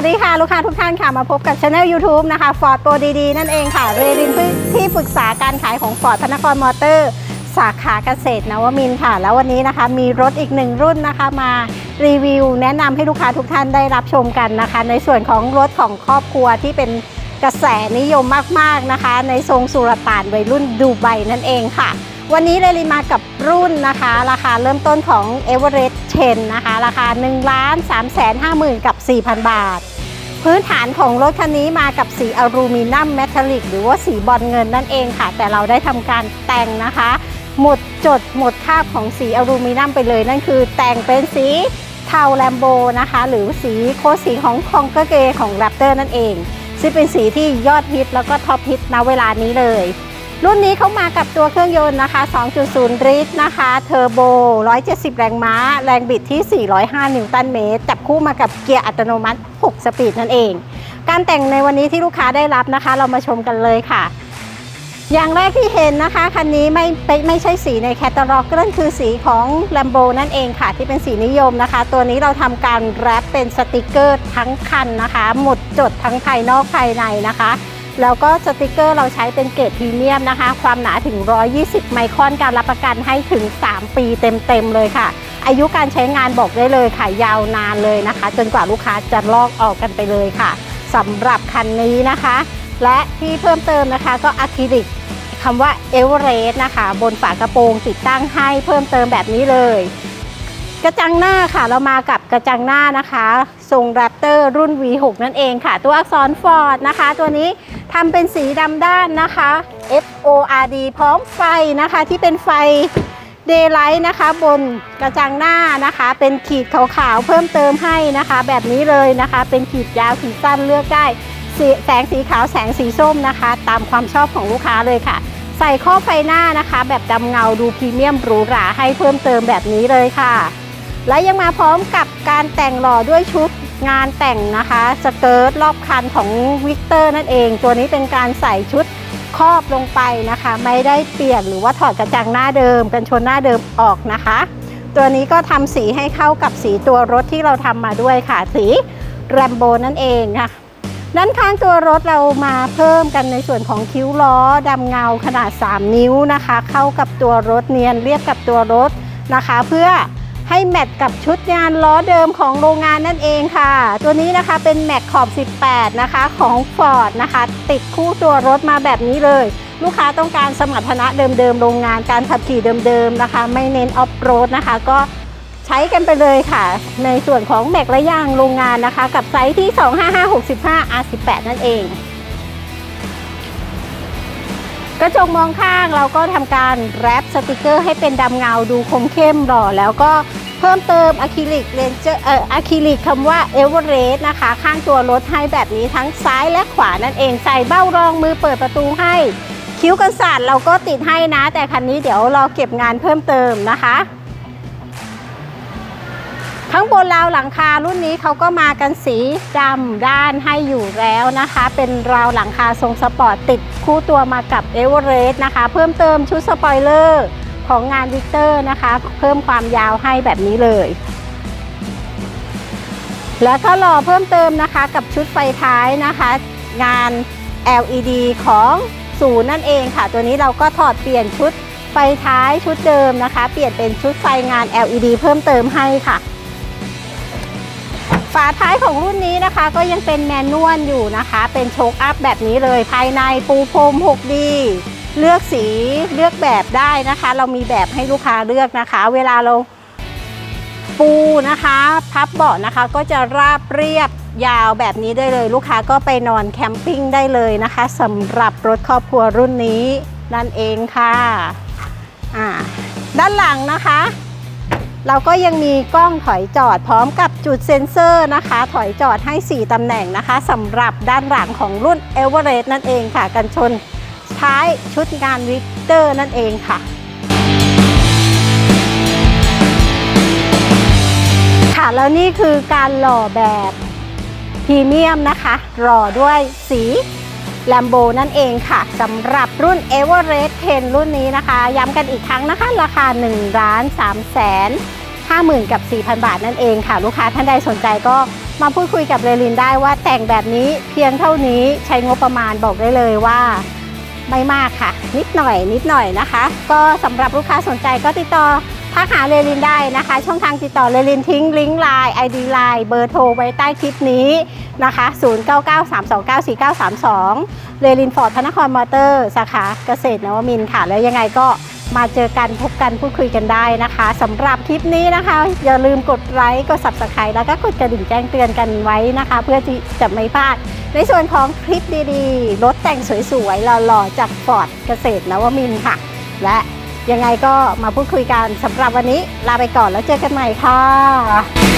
สดีค่ะ ลูกค้าทุกท่านค่ะมาพบกับช anel YouTube นะคะ Ford Pro ดีๆ นั่นเองค่ะ เรดินที่ปรึกษาการขายของ Ford พระนครมอเตอร์ สาขาเกษตรนวมินค่ะ แล้ววันนี้นะคะมีรถอีกหนึ่งรุ่นนะคะมารีวิว แนะนำให้ลูกค้าทุกท่านได้รับชมกันนะคะ ในส่วนของรถของครอบครัวที่เป็นกระแสนิยมมากๆนะคะ ในทรงสุรต่านวัยรุ่นดูไบนั่นเองค่ะวันนี้เรลิมากับรุ่นนะคะ ราคาเริ่มต้นของ e v e r e s t 10 นะคะ ราคา 1 3 5 0 0 0 0 กับ 4,000 บาท พื้นฐานของรถคันนี้มากับสีอลูมิเนียมแมทัลลิก หรือว่าสีบอลเงินนั่นเองค่ะ แต่เราได้ทำการแต่งนะคะ หมดจดหมดคาบของสีอลูมิเนียมไปเลยนั่นคือ แต่งเป็นสีเทาแลมโบนะคะ หรือสีโคสีของคองเกเกของแรปเตอร์นั่นเอง ซึ่งเป็นสีที่ยอดฮิตแล้วก็ท็อปฮิตณเวลานี้เลย รุ่นนี้เขามากับตัวเครื่องยนต์นะคะ 2.0 ลิตรนะคะ เทอร์โบ 170 แรงม้า แรงบิดที่ 405 นิวตันเมตร จับคู่มากับเกียร์อัตโนมัติ 6 สปีดนั่นเอง การแต่งในวันนี้ที่ลูกค้าได้รับนะคะ เรามาชมกันเลยค่ะ อย่างแรกที่เห็นนะคะ คันนี้ไม่ไม่ใช่สีในแคตตาล็อกนั่นคือสีของ Lambo นั่นเองค่ะ ที่เป็นสีนิยมนะคะ ตัวนี้เราทำการแรปเป็นสติกเกอร์ทั้งคันนะคะ หมดจดทั้งภายนอกภายในนะคะ แล้วก็สติกเกอร์เราใช้เป็นเกรดพรีเมียมนะคะ ความหนาถึง 120 ไมครอนการรับประกันให้ถึง 3 ปีเต็มๆเลยค่ะ อายุการใช้งานบอกได้เลยค่ะยาวนานเลยนะคะ จนกว่าลูกค้าจะลอกออกกันไปเลยค่ะสำหรับคันนี้นะคะ และที่เพิ่มเติมนะคะก็อะคริลิกคำว่าเอเวอเรสต์นะคะ บนฝากระโปรงติดตั้งให้เพิ่มเติมแบบนี้เลย กระจังหน้าค่ะเรามากับกระจังหน้านะคะ ทรงแรปเตอร์รุ่น V6 นั่นเองค่ะ ตัวอักษร Ford นะคะ ตัวนี้ ทำเป็นสีดำด้านนะคะ F O R D พร้อมไฟนะคะที่เป็นไฟ Daylight นะคะ บนกระจังหน้านะคะ เป็นขีดขาวๆเพิ่มเติมให้นะคะ แบบนี้เลยนะคะ เป็นขีดยาวขีดสั้นเลือกได้แสงสีขาวแสงสีส้มนะคะ ตามความชอบของลูกค้าเลยค่ะ ใส่ข้อไฟหน้านะคะ แบบดำเงาดูพรีเมียมหรูหราให้เพิ่มเติมแบบนี้เลยค่ะ และยังมาพร้อมกับการแต่งหล่อด้วยชุดงานแต่งนะคะสเกิร์ตรอบคันของวิกเตอร์นั่นเอง ตัวนี้เป็นการใส่ชุดครอบลงไปนะคะ ไม่ได้เปลี่ยนหรือว่าถอดกระจังหน้าเดิม กันชนหน้าเดิมออกนะคะ ตัวนี้ก็ทำสีให้เข้ากับสีตัวรถที่เราทำมาด้วยค่ะสีแรมโบนั่นเองค่ะด้านข้างตัวรถเรามาเพิ่มกันในส่วนของคิ้วล้อดำเงาขนาด 3 นิ้วนะคะ เข้ากับตัวรถเนียนเรียบกับตัวรถนะคะ เพื่อ ให้แมทกับชุดงานล้อเดิมของโรงงานนั่นเองค่ะ ตัวนี้นะคะเป็นแม็กขอบ 18 นะคะของ Ford นะคะ ติดคู่ตัวรถมาแบบนี้เลย ลูกค้าต้องการสมรรถนะเดิมๆ โรงงานการขับขี่เดิมๆนะคะ ไม่เน้นออฟโรดนะคะ ก็ใช้กันไปเลยค่ะ ในส่วนของแม็กและยางโรงงานนะคะ กับไซส์ที่ 25565 R18 นั่นเองกระจกมองข้างเราก็ทำการแรปสติกเกอร์ให้เป็นดำเงาดูคมเข้มหล่อแล้วก็ เพิ่มเติมอะคริลิกเลนเจอร์เอ่ออะคริลิกคำว่าเอเวอเรสต์นะคะ ข้างตัวรถให้แบบนี้ทั้งซ้ายและขวานั่นเองใส่เบ้ารองมือเปิดประตูให้ คิ้วกันศาสตร์เราก็ติดให้นะ แต่คันนี้เดี๋ยวรอเก็บงานเพิ่มเติมนะคะข้างบนราวหลังคารุ่นนี้เขาก็มากันสีดำด้านให้อยู่แล้วนะคะ เป็นราวหลังคาทรงสปอร์ตติดคู่ตัวมากับเอเวอเรสต์นะคะ เพิ่มเติมชุดสปอยเลอร์ ของงานวิกเตอร์นะคะ เพิ่มความยาวให้แบบนี้เลย แล้วก็รอเพิ่มเติมนะคะกับชุดไฟท้ายนะคะ งาน LED ของศูนย์นั่นเองค่ะ ตัวนี้เราก็ถอดเปลี่ยนชุดไฟท้ายชุดเดิมนะคะ เปลี่ยนเป็นชุดไฟงาน LED เพิ่มเติมให้ค่ะ ฝาท้ายของรุ่นนี้นะคะ ก็ยังเป็นแมนนวลอยู่นะคะ เป็นโชคอัพแบบนี้เลยภายในปูพรม 6D เลือกสีเลือกแบบได้นะคะ เรามีแบบให้ลูกค้าเลือกนะคะ เวลาเราปูนะคะ พับเบาะนะคะก็จะราบเรียบยาวแบบนี้ได้เลย ลูกค้าก็ไปนอนแคมปิ้งได้เลยนะคะสำหรับรถครอบครัวรุ่นนี้นั่นเองค่ะด้านหลังนะคะ เราก็ยังมีกล้องถอยจอดพร้อมกับจุดเซ็นเซอร์นะคะ ถอยจอดให้ 4ตำแหน่งนะคะสำหรับด้านหลังของรุ่น e v e r e s t นั่นเองค่ะ กันชน ท้ายชุดงานวิกเตอร์นั่นเองค่ะค่ะแล้วนี่คือการหล่อแบบพรีเมียมนะคะ หล่อด้วยสีแลมโบนั่นเองค่ะสำหรับรุ่น e v e r e s t 10 รุ่นนี้นะคะ ย้ำกันอีกครั้งนะคะ ราคา1ล้าน3แสน50,000 กับ 4,000 บาทนั่นเองค่ะ ลูกค้าท่านใดสนใจก็มาพูดคุยกับเรลินได้ว่าแต่งแบบนี้เพียงเท่านี้ใช้งบประมาณบอกได้เลยว่า ไม่มากค่ะ นิดหน่อยนิดหน่อยนะคะ ก็สำหรับลูกค้าสนใจก็ติดต่อทักหาเรลินได้นะคะ ช่องทางติดต่อเรลินทิ้งลิงก์ไลน์ ID ไลน์เบอร์โทรไว้ใต้คลิปนี้นะคะ 0993294932เรลินฟอร์ดพระนครมอเตอร์สาขาเกษตรนวมินค่ะ แล้วยังไงก็มาเจอกันพบกันพูดคุยกันได้นะคะสำหรับคลิปนี้นะคะ อย่าลืมกดไลค์กด subscribe แล้วก็กดกระดิ่งแจ้งเตือนกันไว้นะคะ เพื่อที่จะไม่พลาด ในส่วนของคลิปดีๆ รถแต่งสวยๆหล่อๆจากฟอร์ดเกษตรนวมินค่ะ และยังไงก็มาพูดคุยกันสำหรับวันนี้ลาไปก่อนแล้วเจอกันใหม่ค่ะ